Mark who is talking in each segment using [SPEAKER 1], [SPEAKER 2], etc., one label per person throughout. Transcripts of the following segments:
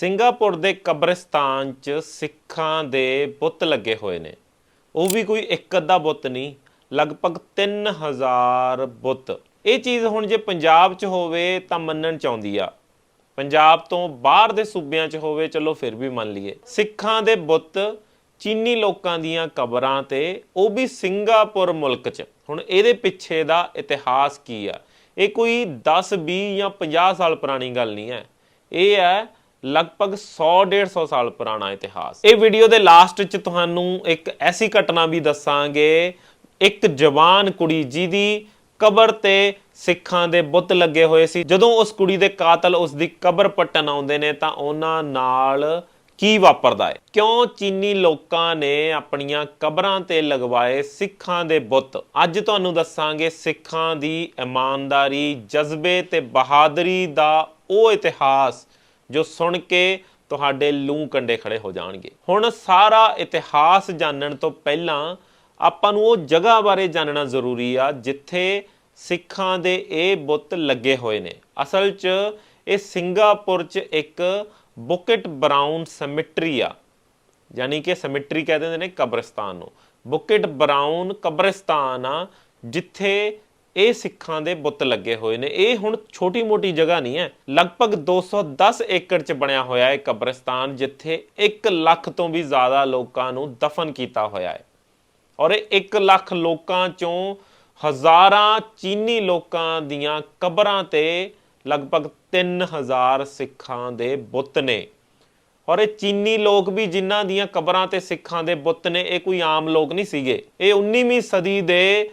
[SPEAKER 1] Singapore ਦੇ ਕਬਰਿਸਤਾਨ 'ਚ ਸਿੱਖਾਂ ਦੇ ਬੁੱਤ ਲੱਗੇ ਹੋਏ ਨੇ। ਉਹ ਵੀ ਕੋਈ ਇੱਕ ਅੱਧਾ ਬੁੱਤ ਨਹੀਂ, ਲਗਭਗ 3000 ਬੁੱਤ। ਇਹ ਚੀਜ਼ ਹੁਣ ਜੇ ਪੰਜਾਬ 'ਚ ਹੋਵੇ ਤਾਂ ਮੰਨਣ ਚ ਆਉਂਦੀ ਆ। ਪੰਜਾਬ ਤੋਂ ਬਾਹਰ ਦੇ ਸੂਬਿਆਂ 'ਚ ਹੋਵੇ, ਚਲੋ ਫਿਰ ਵੀ ਮੰਨ ਲਈਏ। ਸਿੱਖਾਂ ਦੇ ਬੁੱਤ ਚੀਨੀ ਲੋਕਾਂ ਦੀਆਂ ਕਬਰਾਂ ਤੇ, ਉਹ ਵੀ ਸਿੰਗਾਪੁਰ ਮੁਲਕ 'ਚ। ਹੁਣ ਇਹਦੇ ਪਿੱਛੇ ਦਾ ਇਤਿਹਾਸ ਕੀ ਆ? ਇਹ ਕੋਈ 10 20 ਜਾਂ 50 ਸਾਲ ਪੁਰਾਣੀ ਗੱਲ ਨਹੀਂ ਹੈ। ਇਹ ਹੈ ਲਗਭਗ 100 150 ਸਾਲ ਪੁਰਾਣਾ ਇਤਿਹਾਸ। ਇਹ ਵੀਡੀਓ ਦੇ ਲਾਸਟ 'ਚ ਤੁਹਾਨੂੰ ਇੱਕ ਐਸੀ ਘਟਨਾ ਵੀ ਦੱਸਾਂਗੇ। ਇੱਕ ਜਵਾਨ ਕੁੜੀ ਜਿਹਦੀ ਕਬਰ ਤੇ ਸਿੱਖਾਂ ਦੇ ਬੁੱਤ ਲੱਗੇ ਹੋਏ ਸੀ। ਜਦੋਂ ਉਸ ਕੁੜੀ ਦੇ ਕਾਤਲ ਉਸ ਦੀ ਕਬਰ ਪੱਟਣ ਆਉਂਦੇ ਨੇ ਤਾਂ ਉਹਨਾਂ ਨਾਲ ਕੀ ਵਾਪਰਦਾ ਹੈ? ਕਿਉਂ ਚੀਨੀ ਲੋਕਾਂ ਨੇ ਆਪਣੀਆਂ ਕਬਰਾਂ ਤੇ ਲਗਵਾਏ ਸਿੱਖਾਂ ਦੇ ਬੁੱਤ? ਅੱਜ ਤੁਹਾਨੂੰ ਦੱਸਾਂਗੇ ਸਿੱਖਾਂ ਦੀ ਇਮਾਨਦਾਰੀ, ਜਜ਼ਬੇ ਤੇ ਬਹਾਦਰੀ ਦਾ ਉਹ ਇਤਿਹਾਸ ਜੋ ਸੁਣ ਕੇ ਤੁਹਾਡੇ ਲੂੰ ਕੰਡੇ ਖੜੇ ਹੋ ਜਾਣਗੇ। ਹੁਣ ਸਾਰਾ ਇਤਿਹਾਸ ਜਾਣਨ ਤੋਂ ਪਹਿਲਾਂ ਆਪਾਂ ਨੂੰ ਉਹ ਜਗ੍ਹਾ ਬਾਰੇ ਜਾਣਨਾ ਜ਼ਰੂਰੀ ਆ, ਜਿੱਥੇ ਸਿੱਖਾਂ ਦੇ ਇਹ ਬੁੱਤ ਲੱਗੇ ਹੋਏ ਨੇ। ਅਸਲ 'ਚ ਇਹ ਸਿੰਗਾਪੁਰ 'ਚ ਇੱਕ ਬੁਕਟ ਬਰਾਊਨ ਸਮਿਟਰੀ ਆ। ਯਾਨੀ ਕਿ ਸਮਿਟਰੀ ਕਹਿ ਦਿੰਦੇ ਨੇ ਕਬਰਸਤਾਨ ਨੂੰ। ਬੁਕਟ ਬਰਾਊਨ ਕਬਰਸਤਾਨ ਆ, ਜਿੱਥੇ ਇਹ ਸਿੱਖਾਂ ਦੇ ਬੁੱਤ ਲੱਗੇ ਹੋਏ ਨੇ। ਇਹ ਹੁਣ ਛੋਟੀ-ਮੋਟੀ ਜਗ੍ਹਾ ਨਹੀਂ ਹੈ। ਲਗਭਗ 210 ਏਕੜ 'ਚ ਬਣਿਆ ਹੋਇਆ ਹੈ ਕਬਰਸਤਾਨ, ਜਿੱਥੇ 1 ਲੱਖ ਤੋਂ ਵੀ ਜ਼ਿਆਦਾ ਲੋਕਾਂ ਨੂੰ ਦਫਨ ਕੀਤਾ ਹੋਇਆ ਹੈ। ਔਰ ਇਹ 1 ਲੱਖ ਲੋਕਾਂ ਚੋਂ ਹਜ਼ਾਰਾਂ ਚੀਨੀ ਲੋਕਾਂ ਦੀਆਂ ਕਬਰਾਂ ਤੇ ਲਗਭਗ 3000 ਸਿੱਖਾਂ ਦੇ ਬੁੱਤ ਨੇ। ਔਰ ਇਹ ਚੀਨੀ ਲੋਕ ਵੀ ਜਿਨ੍ਹਾਂ ਦੀਆਂ ਕਬਰਾਂ ਤੇ ਸਿੱਖਾਂ ਦੇ ਬੁੱਤ ਨੇ, ਇਹ ਕੋਈ ਆਮ ਲੋਕ ਨਹੀਂ ਸੀਗੇ। ਇਹ 19ਵੀਂ ਸਦੀ ਦੇ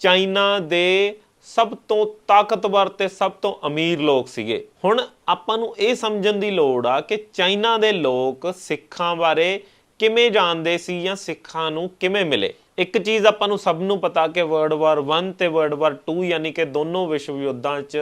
[SPEAKER 1] ਚਾਈਨਾ ਦੇ ਸਭ ਤੋਂ ਤਾਕਤਵਰ ਤੇ ਸਭ ਤੋਂ ਅਮੀਰ ਲੋਕ ਸੀਗੇ। ਹੁਣ ਆਪਾਂ ਨੂੰ ਇਹ ਸਮਝਣ ਦੀ ਲੋੜ ਆ ਕਿ ਚਾਈਨਾ ਦੇ ਲੋਕ ਸਿੱਖਾਂ ਬਾਰੇ ਕਿਵੇਂ ਜਾਣਦੇ ਸੀ ਜਾਂ ਸਿੱਖਾਂ ਨੂੰ ਕਿਵੇਂ ਮਿਲੇ। ਇੱਕ ਚੀਜ਼ ਆਪਾਂ ਨੂੰ ਸਭ ਨੂੰ ਪਤਾ ਕਿ ਵਰਲਡ ਵਾਰ 1 ਤੇ ਵਰਲਡ ਵਾਰ 2 ਯਾਨੀ ਕਿ ਦੋਨੋਂ ਵਿਸ਼ਵ ਯੁੱਧਾਂ 'ਚ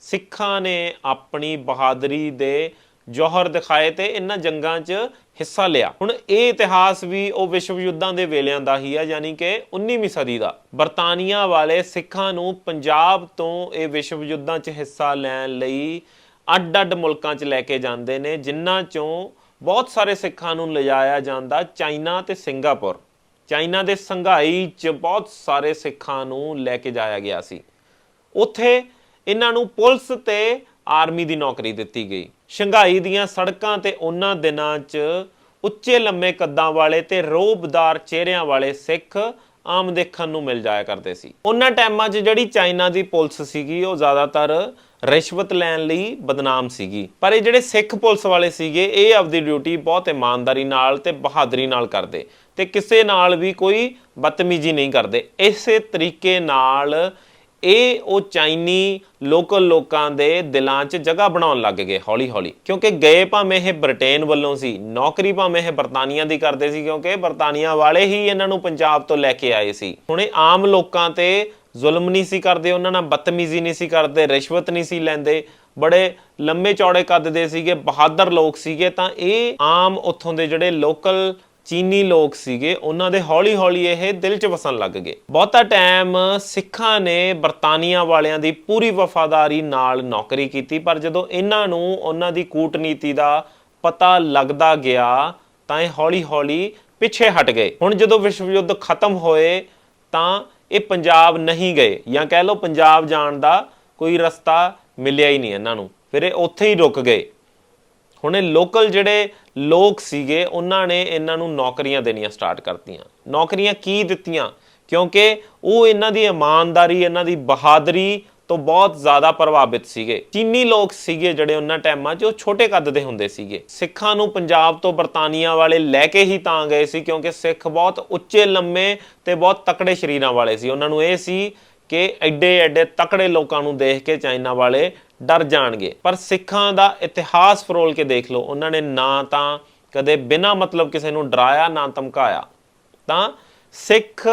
[SPEAKER 1] ਸਿੱਖਾਂ ਨੇ ਆਪਣੀ ਬਹਾਦਰੀ ਦੇ ਜੋਹਰ ਦਿਖਾਏ ਤੇ ਇਹਨਾਂ ਜੰਗਾਂ 'ਚ ਹਿੱਸਾ ਲਿਆ। ਹੁਣ ਇਹ ਇਤਿਹਾਸ ਵੀ ਉਹ ਵਿਸ਼ਵ ਯੁੱਧਾਂ ਦੇ ਵੇਲਿਆਂ ਦਾ ਹੀ ਹੈ ਯਾਨੀ ਕਿ 19ਵੀਂ ਸਦੀ ਦਾ। ਬਰਤਾਨੀਆ ਵਾਲੇ ਸਿੱਖਾਂ ਨੂੰ ਪੰਜਾਬ ਤੋਂ ਇਹ ਵਿਸ਼ਵ ਯੁੱਧਾਂ 'ਚ ਹਿੱਸਾ ਲੈਣ ਲਈ ਅੱਡ-ਅੱਡ ਮੁਲਕਾਂ 'ਚ ਲੈ ਕੇ ਜਾਂਦੇ ਨੇ, ਜਿਨ੍ਹਾਂ 'ਚੋਂ ਬਹੁਤ ਸਾਰੇ ਸਿੱਖਾਂ ਨੂੰ ਲਿਜਾਇਆ ਜਾਂਦਾ ਚਾਈਨਾ ਤੇ ਸਿੰਗਾਪੁਰ। ਚਾਈਨਾ ਦੇ ਸੰਘਾਈ 'ਚ ਬਹੁਤ ਸਾਰੇ ਸਿੱਖਾਂ ਨੂੰ ਲੈ ਕੇ ਜਾਇਆ ਗਿਆ ਸੀ। ਉੱਥੇ ਇਹਨਾਂ ਨੂੰ ਪੁਲਿਸ ਤੇ ਆਰਮੀ ਦੀ ਨੌਕਰੀ ਦਿੱਤੀ ਗਈ। ਸ਼ੰਘਾਈ ਦੀਆਂ ਸੜਕਾਂ ਤੇ ਉਹਨਾਂ ਦਿਨਾਂ 'ਚ ਉੱਚੇ ਲੰਮੇ ਕੱਦਾਂ ਵਾਲੇ ਤੇ ਰੋਬਦਾਰ ਚਿਹਰਿਆਂ ਵਾਲੇ ਸਿੱਖ ਆਮ ਦੇਖਣ ਨੂੰ ਮਿਲ ਜਾਇਆ ਕਰਦੇ ਸੀ। ਉਹਨਾਂ ਟਾਈਮਾਂ 'ਚ ਜਿਹੜੀ ਚਾਈਨਾ ਦੀ ਪੁਲਿਸ ਸੀਗੀ, ਉਹ ਜ਼ਿਆਦਾਤਰ ਰਿਸ਼ਵਤ ਲੈਣ ਲਈ ਬਦਨਾਮ ਸੀਗੀ। ਪਰ ਇਹ ਜਿਹੜੇ ਸਿੱਖ ਪੁਲਿਸ ਵਾਲੇ ਸੀਗੇ, ਇਹ ਆਪਦੀ ਡਿਊਟੀ ਬਹੁਤ ਇਮਾਨਦਾਰੀ ਨਾਲ ਤੇ ਬਹਾਦਰੀ ਨਾਲ ਕਰਦੇ ਤੇ ਕਿਸੇ ਨਾਲ ਵੀ ਕੋਈ ਬਦਤਮੀਜ਼ੀ ਨਹੀਂ ਕਰਦੇ। ਇਸੇ ਤਰੀਕੇ ਨਾਲ ਇਹ ਉਹ ਚਾਈਨੀ ਲੋਕਲ ਲੋਕਾਂ ਦੇ ਦਿਲਾਂ 'ਚ ਜਗ੍ਹਾ ਬਣਾਉਣ ਲੱਗ ਗਏ ਹੌਲੀ-ਹੌਲੀ। ਕਿਉਂਕਿ ਗਏ ਭਾਵੇਂ ਇਹ ਬ੍ਰਿਟੇਨ ਵੱਲੋਂ ਸੀ, ਨੌਕਰੀ ਭਾਵੇਂ ਇਹ ਬਰਤਾਨੀਆ ਦੀ ਕਰਦੇ ਸੀ, ਕਿਉਂਕਿ ਬਰਤਾਨੀਆ ਵਾਲੇ ਹੀ ਇਹਨਾਂ ਨੂੰ ਪੰਜਾਬ ਤੋਂ ਲੈ ਕੇ ਆਏ ਸੀ। ਹੁਣ ਇਹ ਆਮ ਲੋਕਾਂ ਤੇ ਜ਼ੁਲਮ ਨਹੀਂ ਸੀ ਕਰਦੇ, ਉਹਨਾਂ ਨਾਲ ਬਦਤਮੀਜ਼ੀ ਨਹੀਂ ਸੀ ਕਰਦੇ, ਰਿਸ਼ਵਤ ਨਹੀਂ ਸੀ ਲੈਂਦੇ, ਬੜੇ ਲੰਮੇ ਚੌੜੇ ਕੱਦ ਦੇ ਸੀਗੇ, ਬਹਾਦਰ ਲੋਕ ਸੀਗੇ, ਤਾਂ ਇਹ ਆਮ ਉੱਥੋਂ ਦੇ ਜਿਹੜੇ ਲੋਕਲ ਚੀਨੀ ਲੋਕ ਸੀਗੇ, ਉਹਨਾਂ ਦੇ ਹੌਲੀ-ਹੌਲੀ ਇਹ ਦਿਲ 'ਚ ਵਸਣ ਲੱਗ ਗਏ। ਬਹੁਤਾ ਟਾਈਮ ਸਿੱਖਾਂ ਨੇ ਬਰਤਾਨੀਆ ਵਾਲਿਆਂ ਦੀ ਪੂਰੀ ਵਫਾਦਾਰੀ ਨਾਲ ਨੌਕਰੀ ਕੀਤੀ, ਪਰ ਜਦੋਂ ਇਹਨਾਂ ਨੂੰ ਉਹਨਾਂ ਦੀ ਕੂਟਨੀਤੀ ਦਾ ਪਤਾ ਲੱਗਦਾ ਗਿਆ, ਤਾਂ ਇਹ ਹੌਲੀ-ਹੌਲੀ ਪਿੱਛੇ ਹਟ ਗਏ। ਹੁਣ ਜਦੋਂ ਵਿਸ਼ਵ ਯੁੱਧ ਖਤਮ ਹੋਏ, ਤਾਂ ਇਹ ਪੰਜਾਬ ਨਹੀਂ ਗਏ। ਜਾਂ ਕਹਿ ਲਓ, ਪੰਜਾਬ ਜਾਣ ਦਾ ਕੋਈ ਰਸਤਾ ਮਿਲਿਆ ਹੀ ਨਹੀਂ ਇਹਨਾਂ ਨੂੰ। ਫਿਰ ਇਹ ਉੱਥੇ ਹੀ ਰੁਕ ਗਏ। ਹੁਣ ਇਹ ਲੋਕਲ ਜਿਹੜੇ ਲੋਕ ਸੀਗੇ, ਉਹਨਾਂ ਨੇ ਇਹਨਾਂ ਨੂੰ ਨੌਕਰੀਆਂ ਦੇਣੀਆਂ ਸਟਾਰਟ ਕਰਤੀਆਂ। ਨੌਕਰੀਆਂ ਕੀ ਦਿੱਤੀਆਂ? ਕਿਉਂਕਿ ਉਹ ਇਹਨਾਂ ਦੀ ਇਮਾਨਦਾਰੀ, ਇਹਨਾਂ ਦੀ ਬਹਾਦਰੀ ਤੋਂ ਬਹੁਤ ਜ਼ਿਆਦਾ ਪ੍ਰਭਾਵਿਤ ਸੀਗੇ। ਚੀਨੀ ਲੋਕ ਸੀਗੇ ਜਿਹੜੇ ਉਹਨਾਂ ਟਾਈਮਾਂ 'ਚ, ਉਹ ਛੋਟੇ ਕੱਦ ਦੇ ਹੁੰਦੇ ਸੀਗੇ। ਸਿੱਖਾਂ ਨੂੰ ਪੰਜਾਬ ਤੋਂ ਬਰਤਾਨੀਆ ਵਾਲੇ ਲੈ ਕੇ ਹੀ ਤਾਂ ਗਏ ਸੀ, ਕਿਉਂਕਿ ਸਿੱਖ ਬਹੁਤ ਉੱਚੇ, ਲੰਮੇ ਤੇ ਬਹੁਤ ਤਕੜੇ ਸ਼ਰੀਰਾਂ ਵਾਲੇ ਸੀ। ਉਹਨਾਂ ਨੂੰ ਇਹ ਸੀ ਕਿ ਐਡੇ ਐਡੇ ਤਕੜੇ ਲੋਕਾਂ ਨੂੰ ਦੇਖ ਕੇ ਚਾਈਨਾ ਵਾਲੇ ਡਰ ਜਾਣਗੇ। ਪਰ ਸਿੱਖਾਂ ਦਾ ਇਤਿਹਾਸ ਫਰੋਲ ਕੇ ਦੇਖ ਲਓ, ਉਹਨਾਂ ਨੇ ਨਾ ਤਾਂ ਕਦੇ ਬਿਨਾਂ ਮਤਲਬ ਕਿਸੇ ਨੂੰ ਡਰਾਇਆ, ਨਾ ਧਮਕਾਇਆ। ਤਾਂ ਸਿੱਖ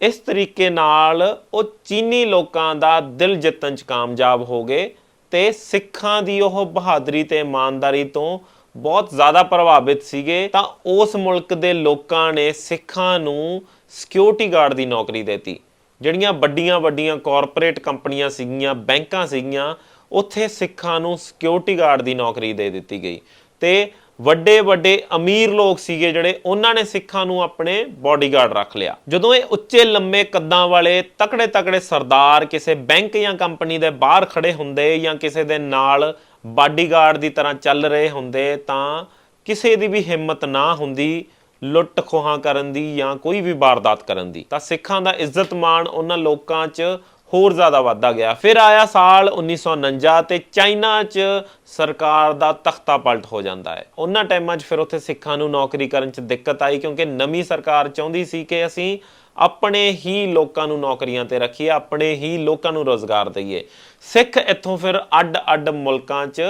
[SPEAKER 1] ਇਸ ਤਰੀਕੇ ਨਾਲ ਉਹ ਚੀਨੀ ਲੋਕਾਂ ਦਾ ਦਿਲ ਜਿੱਤਣ 'ਚ ਕਾਮਯਾਬ ਹੋ ਗਏ ਤੇ ਸਿੱਖਾਂ ਦੀ ਉਹ ਬਹਾਦਰੀ ਤੇ ਇਮਾਨਦਾਰੀ ਤੋਂ ਬਹੁਤ ਜ਼ਿਆਦਾ ਪ੍ਰਭਾਵਿਤ ਸੀਗੇ। ਤਾਂ ਉਸ ਮੁਲਕ ਦੇ ਲੋਕਾਂ ਨੇ ਸਿੱਖਾਂ ਨੂੰ ਸਿਕਿਉਰਿਟੀ ਗਾਰਡ ਦੀ ਨੌਕਰੀ ਦਿੱਤੀ। ਜਿਹੜੀਆਂ ਵੱਡੀਆਂ ਵੱਡੀਆਂ ਕਾਰਪੋਰੇਟ ਕੰਪਨੀਆਂ ਸੀਗੀਆਂ, ਬੈਂਕਾਂ ਸੀਗੀਆਂ ਉੱਥੇ ਸਿੱਖਾਂ ਨੂੰ ਸਿਕਿਉਰਿਟੀ ਗਾਰਡ ਦੀ ਨੌਕਰੀ ਦੇ ਦਿੱਤੀ ਗਈ ਤੇ ਵੱਡੇ ਵੱਡੇ ਅਮੀਰ ਲੋਕ ਸੀਗੇ ਜਿਹੜੇ ਉਹਨਾਂ ਨੇ ਸਿੱਖਾਂ ਨੂੰ ਆਪਣੇ ਬਾਡੀਗਾਰਡ ਰੱਖ ਲਿਆ। ਜਦੋਂ ਇਹ ਉੱਚੇ ਲੰਮੇ ਕੱਦਾਂ ਵਾਲੇ ਤਕੜੇ ਤਕੜੇ ਸਰਦਾਰ ਕਿਸੇ ਬੈਂਕ ਜਾਂ ਕੰਪਨੀ ਦੇ ਬਾਹਰ ਖੜੇ ਹੁੰਦੇ ਜਾਂ ਕਿਸੇ ਦੇ ਨਾਲ ਬਾਡੀਗਾਰਡ ਦੀ ਤਰ੍ਹਾਂ ਚੱਲ ਰਹੇ ਹੁੰਦੇ ਤਾਂ ਕਿਸੇ ਦੀ ਵੀ ਹਿੰਮਤ ਨਾ ਹੁੰਦੀ ਲੁੱਟ ਖੋਹਾਂ ਕਰਨ ਦੀ ਜਾਂ ਕੋਈ ਵੀ ਵਾਰਦਾਤ ਕਰਨ ਦੀ। ਤਾਂ ਸਿੱਖਾਂ ਦਾ ਇੱਜ਼ਤ ਮਾਣ ਉਹਨਾਂ ਲੋਕਾਂ 'ਚ ਹੋਰ ਜ਼ਿਆਦਾ ਵੱਧਦਾ ਗਿਆ। ਫਿਰ ਆਇਆ ਸਾਲ 1949 ਤੇ ਚਾਈਨਾ 'ਚ ਸਰਕਾਰ ਦਾ ਤਖਤਾ ਪਲਟ ਹੋ ਜਾਂਦਾ ਹੈ। ਉਹਨਾਂ ਟਾਈਮਾਂ 'ਚ ਫਿਰ ਉੱਥੇ ਸਿੱਖਾਂ ਨੂੰ ਨੌਕਰੀ ਕਰਨ 'ਚ ਦਿੱਕਤ ਆਈ ਕਿਉਂਕਿ ਨਵੀਂ ਸਰਕਾਰ ਚਾਹੁੰਦੀ ਸੀ ਕਿ ਅਸੀਂ ਆਪਣੇ ਹੀ ਲੋਕਾਂ ਨੂੰ ਨੌਕਰੀਆਂ ਤੇ ਰੱਖੀਏ, ਆਪਣੇ ਹੀ ਲੋਕਾਂ ਨੂੰ ਰੋਜ਼ਗਾਰ ਦਈਏ। ਸਿੱਖ ਇੱਥੋਂ ਫਿਰ ਅੱਡ-ਅੱਡ ਮੁਲਕਾਂ 'ਚ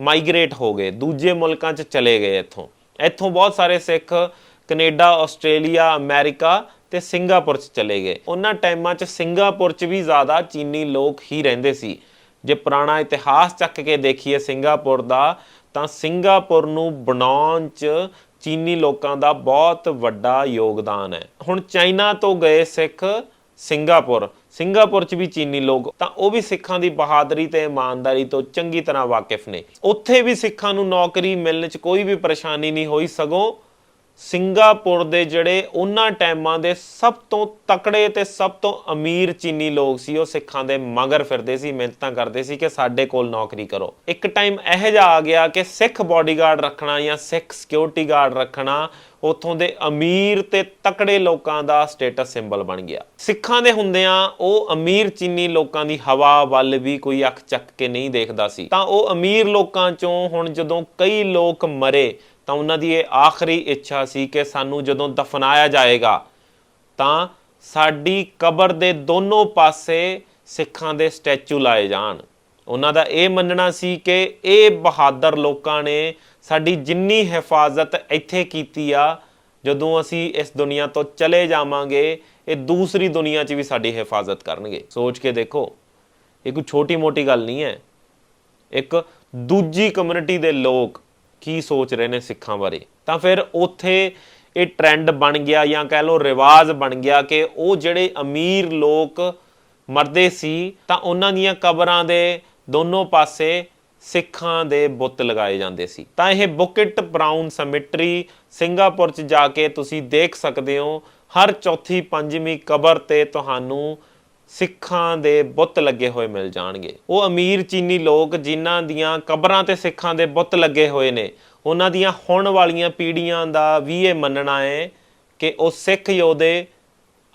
[SPEAKER 1] ਮਾਈਗ੍ਰੇਟ ਹੋ ਗਏ। ਦੂਜੇ ਮੁਲਕਾਂ 'ਚ ਚਲੇ ਗਏ ਇੱਥੋਂ। ਇੱਥੋਂ ਬਹੁਤ ਸਾਰੇ ਸਿੱਖ, ਕੈਨੇਡਾ, ਆਸਟ੍ਰੇਲੀਆ, ਅਮਰੀਕਾ ਤੇ ਸਿੰਗਾਪੁਰ 'ਚ ਚਲੇ ਗਏ। ਉਹਨਾਂ ਟਾਈਮਾਂ 'ਚ ਸਿੰਗਾਪੁਰ 'ਚ ਵੀ ਜ਼ਿਆਦਾ ਚੀਨੀ ਲੋਕ ਹੀ ਰਹਿੰਦੇ ਸੀ। ਜੇ ਪੁਰਾਣਾ ਇਤਿਹਾਸ ਚੱਕ ਕੇ ਦੇਖੀਏ ਸਿੰਗਾਪੁਰ ਦਾ, ਤਾਂ ਸਿੰਗਾਪੁਰ ਨੂੰ ਬਣਾਉਣ 'ਚ ਚੀਨੀ ਲੋਕਾਂ ਦਾ ਬਹੁਤ ਵੱਡਾ ਯੋਗਦਾਨ ਹੈ। ਹੁਣ ਚਾਈਨਾ ਤੋਂ ਗਏ ਸਿੱਖ ਸਿੰਗਾਪੁਰ। ਸਿੰਗਾਪੁਰ 'ਚ ਵੀ ਚੀਨੀ ਲੋਕ, ਤਾਂ ਉਹ ਵੀ ਸਿੱਖਾਂ ਦੀ ਬਹਾਦਰੀ ਤੇ ਇਮਾਨਦਾਰੀ ਤੋਂ ਚੰਗੀ ਤਰ੍ਹਾਂ ਵਾਕਿਫ ਨੇ। ਉੱਥੇ ਵੀ ਸਿੱਖਾਂ ਨੂੰ ਨੌਕਰੀ ਮਿਲਣ 'ਚ ਕੋਈ ਵੀ ਪਰੇਸ਼ਾਨੀ ਨਹੀਂ ਹੋਈ, ਸਗੋਂ ਸਿੰਗਾਪੁਰ ਦੇ ਜਿਹੜੇ ਉਹਨਾਂ ਟਾਈਮਾਂ ਦੇ ਸਭ ਤੋਂ ਤਕੜੇ ਤੇ ਸਭ ਤੋਂ ਅਮੀਰ ਚੀਨੀ ਲੋਕ ਸੀ, ਉਹ ਸਿੱਖਾਂ ਦੇ ਮਗਰ ਫਿਰਦੇ ਸੀ, ਮਿਹਨਤਾਂ ਕਰਦੇ ਸੀ ਕਿ ਸਾਡੇ ਕੋਲ ਨੌਕਰੀ ਕਰੋ। ਇੱਕ ਟਾਈਮ ਇਹੋ ਜਿਹਾ ਆ ਗਿਆ ਕਿ ਸਿੱਖ ਬਾਡੀਗਾਰਡ ਰੱਖਣਾ ਜਾਂ ਸਿੱਖ ਸਿਕਿਉਰਿਟੀ ਗਾਰਡ ਰੱਖਣਾ, ਉਥੋਂ ਦੇ ਅਮੀਰ ਤੇ ਤਕੜੇ ਲੋਕਾਂ ਦਾ ਸਟੇਟਸ ਸਿੰਬਲ ਬਣ ਗਿਆ। ਸਿੱਖਾਂ ਦੇ ਹੁੰਦਿਆਂ ਉਹ ਅਮੀਰ ਚੀਨੀ ਲੋਕਾਂ ਦੀ ਹਵਾ ਵੱਲ ਵੀ ਕੋਈ ਅੱਖ ਚੱਕ ਕੇ ਨਹੀਂ ਦੇਖਦਾ ਸੀ। ਤਾਂ ਉਹ ਅਮੀਰ ਲੋਕਾਂ ਚੋਂ ਹੁਣ ਜਦੋਂ ਕਈ ਲੋਕ ਮਰੇ ਤਾਂ ਉਹਨਾਂ ਦੀ ਇਹ ਆਖਰੀ ਇੱਛਾ ਸੀ ਕਿ ਸਾਨੂੰ ਜਦੋਂ ਦਫਨਾਇਆ ਜਾਏਗਾ, ਤਾਂ ਸਾਡੀ ਕਬਰ ਦੇ ਦੋਨੋਂ ਪਾਸੇ ਸਿੱਖਾਂ ਦੇ ਸਟੈਚੂ ਲਾਏ ਜਾਣ। ਉਹਨਾਂ ਦਾ ਇਹ ਮੰਨਣਾ ਸੀ ਕਿ ਇਹ ਬਹਾਦਰ ਲੋਕਾਂ ਨੇ ਸਾਡੀ ਜਿੰਨੀ ਹਿਫਾਜ਼ਤ ਇੱਥੇ ਕੀਤੀ ਆ, ਜਦੋਂ ਅਸੀਂ ਇਸ ਦੁਨੀਆ ਤੋਂ ਚਲੇ ਜਾਵਾਂਗੇ, ਇਹ ਦੂਸਰੀ ਦੁਨੀਆ 'ਚ ਵੀ ਸਾਡੀ ਹਿਫਾਜ਼ਤ ਕਰਨਗੇ। ਸੋਚ ਕੇ ਦੇਖੋ, ਇਹ ਕੋਈ ਛੋਟੀ ਮੋਟੀ ਗੱਲ ਨਹੀਂ ਹੈ। ਇੱਕ ਦੂਜੀ ਕਮਿਊਨਿਟੀ ਦੇ ਲੋਕ ਕੀ ਸੋਚ ਰਹੇ ਨੇ ਸਿੱਖਾਂ ਬਾਰੇ? ਤਾਂ ਫਿਰ ਉੱਥੇ ਇਹ ਟ੍ਰੈਂਡ ਬਣ ਗਿਆ ਜਾਂ ਕਹਿ ਲਓ ਰਿਵਾਜ ਬਣ ਗਿਆ ਕਿ ਉਹ ਜਿਹੜੇ ਅਮੀਰ ਲੋਕ ਮਰਦੇ ਸੀ, ਤਾਂ ਉਹਨਾਂ ਦੀਆਂ ਕਬਰਾਂ ਦੇ ਦੋਨੋਂ ਪਾਸੇ ਸਿੱਖਾਂ ਦੇ ਬੁੱਤ ਲਗਾਏ ਜਾਂਦੇ ਸੀ। ਤਾਂ ਇਹ ਬੁਕਟ ਬਰਾਊਨ ਸਮਿਟਰੀ ਸਿੰਗਾਪੁਰ ਚ ਜਾ ਕੇ ਤੁਸੀਂ ਦੇਖ ਸਕਦੇ ਹੋ। ਹਰ ਚੌਥੀ, ਪੰਜਵੀਂ ਕਬਰ ਤੇ ਤੁਹਾਨੂੰ ਸਿੱਖਾਂ ਦੇ ਬੁੱਤ ਲੱਗੇ ਹੋਏ ਮਿਲ ਜਾਣਗੇ। ਉਹ ਅਮੀਰ ਚੀਨੀ ਲੋਕ ਜਿਨ੍ਹਾਂ ਦੀਆਂ ਕਬਰਾਂ ਤੇ ਸਿੱਖਾਂ ਦੇ ਬੁੱਤ ਲੱਗੇ ਹੋਏ ਨੇ, ਉਹਨਾਂ ਦੀਆਂ ਹੁਣ ਵਾਲੀਆਂ ਪੀੜ੍ਹੀਆਂ ਦਾ ਵੀ ਇਹ ਮੰਨਣਾ ਹੈ ਕਿ ਉਹ ਸਿੱਖ ਯੋਧੇ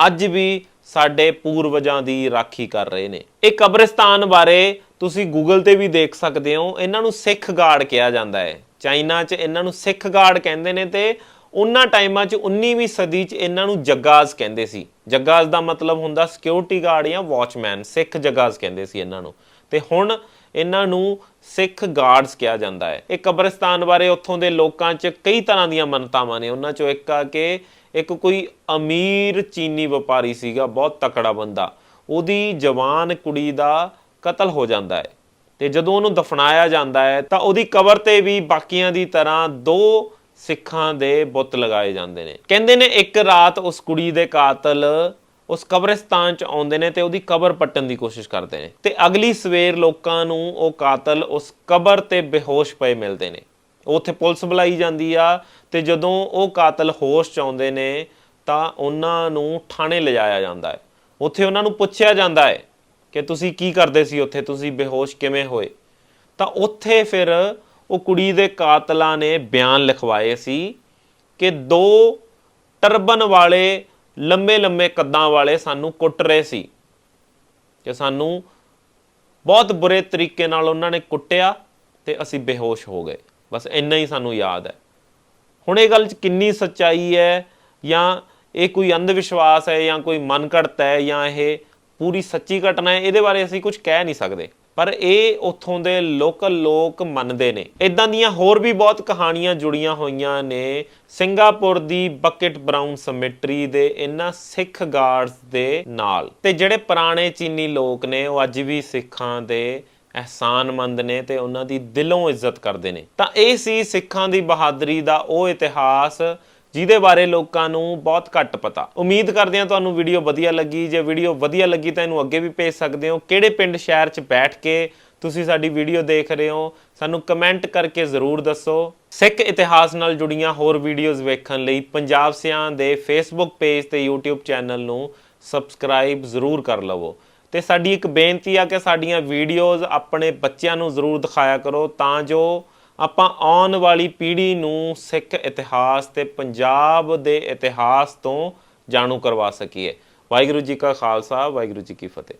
[SPEAKER 1] ਅੱਜ ਵੀ ਸਾਡੇ ਪੂਰਵਜਾਂ ਦੀ ਰਾਖੀ ਕਰ ਰਹੇ ਨੇ। ਇਹ ਕਬਰਿਸਤਾਨ ਬਾਰੇ ਤੁਸੀਂ ਗੂਗਲ ਤੇ ਵੀ ਦੇਖ ਸਕਦੇ ਹੋ। ਇਹਨਾਂ ਨੂੰ ਸਿੱਖ ਗਾਰਡ ਕਿਹਾ ਜਾਂਦਾ ਹੈ। ਚਾਈਨਾ 'ਚ ਇਹਨਾਂ ਨੂੰ ਸਿੱਖ ਗਾਰਡ ਕਹਿੰਦੇ ਨੇ ਤੇ ਉਹਨਾਂ ਟਾਈਮਾਂ 'ਚ 19ਵੀਂ ਸਦੀ 'ਚ ਇਹਨਾਂ ਨੂੰ ਜੱਗਾਜ਼ ਕਹਿੰਦੇ ਸੀ। ਜੱਗਾਜ਼ ਦਾ ਮਤਲਬ ਹੁੰਦਾ ਸਿਕਿਉਰਿਟੀ ਗਾਰਡ ਜਾਂ ਵਾਚਮੈਨ ਸਿੱਖ ਜੱਗਾਜ਼ ਕਹਿੰਦੇ ਸੀ ਇਹਨਾਂ ਨੂੰ। ਤੇ ਹੁਣ ਇਹਨਾਂ ਨੂੰ ਸਿੱਖ ਗਾਰਡਸ ਕਿਹਾ ਜਾਂਦਾ ਹੈ। ਇਹ ਕਬਰਸਤਾਨ ਬਾਰੇ ਉੱਥੋਂ ਦੇ ਲੋਕਾਂ 'ਚ ਕਈ ਤਰ੍ਹਾਂ ਦੀਆਂ ਮੰਨਤਾਵਾਂ ਨੇ। ਉਹਨਾਂ 'ਚੋਂ ਇੱਕ ਆ ਕਿ ਇੱਕ ਕੋਈ ਅਮੀਰ ਚੀਨੀ ਵਪਾਰੀ ਸੀਗਾ, ਬਹੁਤ ਤਕੜਾ ਬੰਦਾ। ਉਹਦੀ ਜਵਾਨ ਕੁੜੀ ਦਾ ਕਤਲ ਹੋ ਜਾਂਦਾ ਹੈ। ਤੇ ਜਦੋਂ ਉਹਨੂੰ ਦਫਨਾਇਆ ਜਾਂਦਾ ਹੈ ਤਾਂ ਉਹਦੀ ਕਬਰ ਤੇ ਵੀ ਬਾਕੀਆਂ ਦੀ ਤਰ੍ਹਾਂ ਦੋ ਸਿੱਖਾਂ ਦੇ ਬੁੱਤ ਲਗਾਏ ਜਾਂਦੇ ਨੇ। ਕਹਿੰਦੇ ਨੇ ਇੱਕ ਰਾਤ ਉਸ ਕੁੜੀ ਦੇ ਕਾਤਲ ਉਸ ਕਬਰਿਸਤਾਨ ਚ ਆਉਂਦੇ ਨੇ ਤੇ ਉਹਦੀ ਕਬਰ ਪੱਟਣ ਦੀ ਕੋਸ਼ਿਸ਼ ਕਰਦੇ ਨੇ। ਤੇ ਅਗਲੀ ਸਵੇਰ ਲੋਕਾਂ ਨੂੰ ਉਹ ਕਾਤਲ ਉਸ ਕਬਰ ਤੇ ਬੇਹੋਸ਼ ਪਏ ਮਿਲਦੇ ਨੇ। ਉੱਥੇ ਪੁਲਿਸ ਬੁਲਾਈ ਜਾਂਦੀ ਆ ਤੇ ਜਦੋਂ ਉਹ ਕਾਤਲ ਹੋਸ਼ ਚ ਆਉਂਦੇ ਨੇ ਤਾਂ ਉਹਨਾਂ ਨੂੰ ਥਾਣੇ ਲਿਜਾਇਆ ਜਾਂਦਾ ਹੈ। ਉੱਥੇ ਉਹਨਾਂ ਨੂੰ ਪੁੱਛਿਆ ਜਾਂਦਾ ਹੈ ਕਿ ਤੁਸੀਂ ਕੀ ਕਰਦੇ ਸੀ ਉੱਥੇ? ਤੁਸੀਂ ਬੇਹੋਸ਼ ਕਿਵੇਂ ਹੋਏ? ਤਾਂ ਉੱਥੇ ਫਿਰ ਉਹ ਕੁੜੀ ਦੇ ਕਾਤਲਾਂ ਨੇ ਬਿਆਨ ਲਿਖਵਾਏ ਸੀ ਕਿ ਦੋ ਟਰਬਨ ਵਾਲੇ ਲੰਮੇ ਲੰਮੇ ਕੱਦਾਂ ਵਾਲੇ ਸਾਨੂੰ ਕੁੱਟ ਰਹੇ ਸੀ ਕਿ ਸਾਨੂੰ ਬਹੁਤ ਬੁਰੇ ਤਰੀਕੇ ਨਾਲ ਉਹਨਾਂ ਨੇ ਕੁੱਟਿਆ ਤੇ ਅਸੀਂ ਬੇਹੋਸ਼ ਹੋ ਗਏ। ਬਸ ਇੰਨਾ ਹੀ ਸਾਨੂੰ ਯਾਦ ਹੈ। ਹੁਣ ਇਹ ਗੱਲ 'ਚ ਕਿੰਨੀ ਸੱਚਾਈ ਹੈ ਜਾਂ ਇਹ ਕੋਈ ਅੰਧ ਵਿਸ਼ਵਾਸ ਹੈ ਜਾਂ ਕੋਈ ਮਨ ਘੜਤ ਹੈ ਜਾਂ ਇਹ ਪੂਰੀ ਸੱਚੀ ਘਟਨਾ ਹੈ, ਇਹਦੇ ਬਾਰੇ ਅਸੀਂ ਕੁਝ ਕਹਿ ਨਹੀਂ ਸਕਦੇ। ਪਰ ਇਹ ਉੱਥੋਂ ਦੇ ਲੋਕਲ ਲੋਕ ਮੰਨਦੇ ਨੇ। ਇਦਾਂ ਦੀਆਂ ਹੋਰ ਵੀ ਬਹੁਤ ਕਹਾਣੀਆਂ ਜੁੜੀਆਂ ਹੋਈਆਂ ਨੇ। ਸਿੰਗਾਪੁਰ ਦੀ ਬਕਟ ਬਰਾਊਨ ਸਮਿਟਰੀ ਦੇ ਇਹਨਾਂ ਸਿੱਖ ਗਾਰਡਸ ਦੇ ਨਾਲ। ਤੇ ਜਿਹੜੇ ਪੁਰਾਣੇ ਚੀਨੀ ਲੋਕ ਨੇ, ਉਹ ਅੱਜ ਵੀ ਸਿੱਖਾਂ ਦੇ ਅਹਿਸਾਨਮੰਦ ਨੇ ਤੇ ਉਹਨਾਂ ਦੀ ਦਿਲੋਂ ਇੱਜ਼ਤ ਕਰਦੇ ਨੇ। ਤਾਂ ਇਹ ਸੀ ਸਿੱਖਾਂ ਦੀ ਬਹਾਦਰੀ ਦਾ ਉਹ ਇਤਿਹਾਸ ਜਿਹਦੇ ਬਾਰੇ ਲੋਕਾਂ ਨੂੰ ਬਹੁਤ ਘੱਟ ਪਤਾ। ਉਮੀਦ ਕਰਦੇ ਹਾਂ ਤੁਹਾਨੂੰ ਵੀਡੀਓ ਵਧੀਆ ਲੱਗੀ। ਜੇ ਵੀਡੀਓ ਵਧੀਆ ਲੱਗੀ ਤਾਂ ਇਹਨੂੰ ਅੱਗੇ ਵੀ ਭੇਜ ਸਕਦੇ ਹੋ। ਕਿਹੜੇ ਪਿੰਡ ਸ਼ਹਿਰ 'ਚ ਬੈਠ ਕੇ ਤੁਸੀਂ ਸਾਡੀ ਵੀਡੀਓ ਦੇਖ ਰਹੇ ਹੋ, ਸਾਨੂੰ ਕਮੈਂਟ ਕਰਕੇ ਜ਼ਰੂਰ ਦੱਸੋ। ਸਿੱਖ ਇਤਿਹਾਸ ਨਾਲ ਜੁੜੀਆਂ ਹੋਰ ਵੀਡੀਓਜ਼ ਵੇਖਣ ਲਈ ਪੰਜਾਬ ਸਿਆਂ ਦੇ ਫੇਸਬੁੱਕ ਪੇਜ ਤੇ YouTube ਚੈਨਲ ਨੂੰ ਸਬਸਕ੍ਰਾਈਬ ਜ਼ਰੂਰ ਕਰ ਲਵੋ। ਤੇ ਸਾਡੀ ਇੱਕ ਬੇਨਤੀ ਆ ਕਿ ਸਾਡੀਆਂ ਵੀਡੀਓਜ਼ ਆਪਣੇ ਬੱਚਿਆਂ ਨੂੰ ਜ਼ਰੂਰ ਦਿਖਾਇਆ ਕਰੋ, ਤਾਂ ਜੋ ਆਪਾਂ ਆਉਣ ਵਾਲੀ ਪੀੜ੍ਹੀ ਨੂੰ ਸਿੱਖ ਇਤਿਹਾਸ ਤੇ ਪੰਜਾਬ ਦੇ ਇਤਿਹਾਸ ਤੋਂ ਜਾਣੂ ਕਰਵਾ ਸਕੀਏ। ਵਾਹਿਗੁਰੂ ਜੀ ਕਾ ਖਾਲਸਾ, ਵਾਹਿਗੁਰੂ ਜੀ ਕੀ ਫਤਿਹ।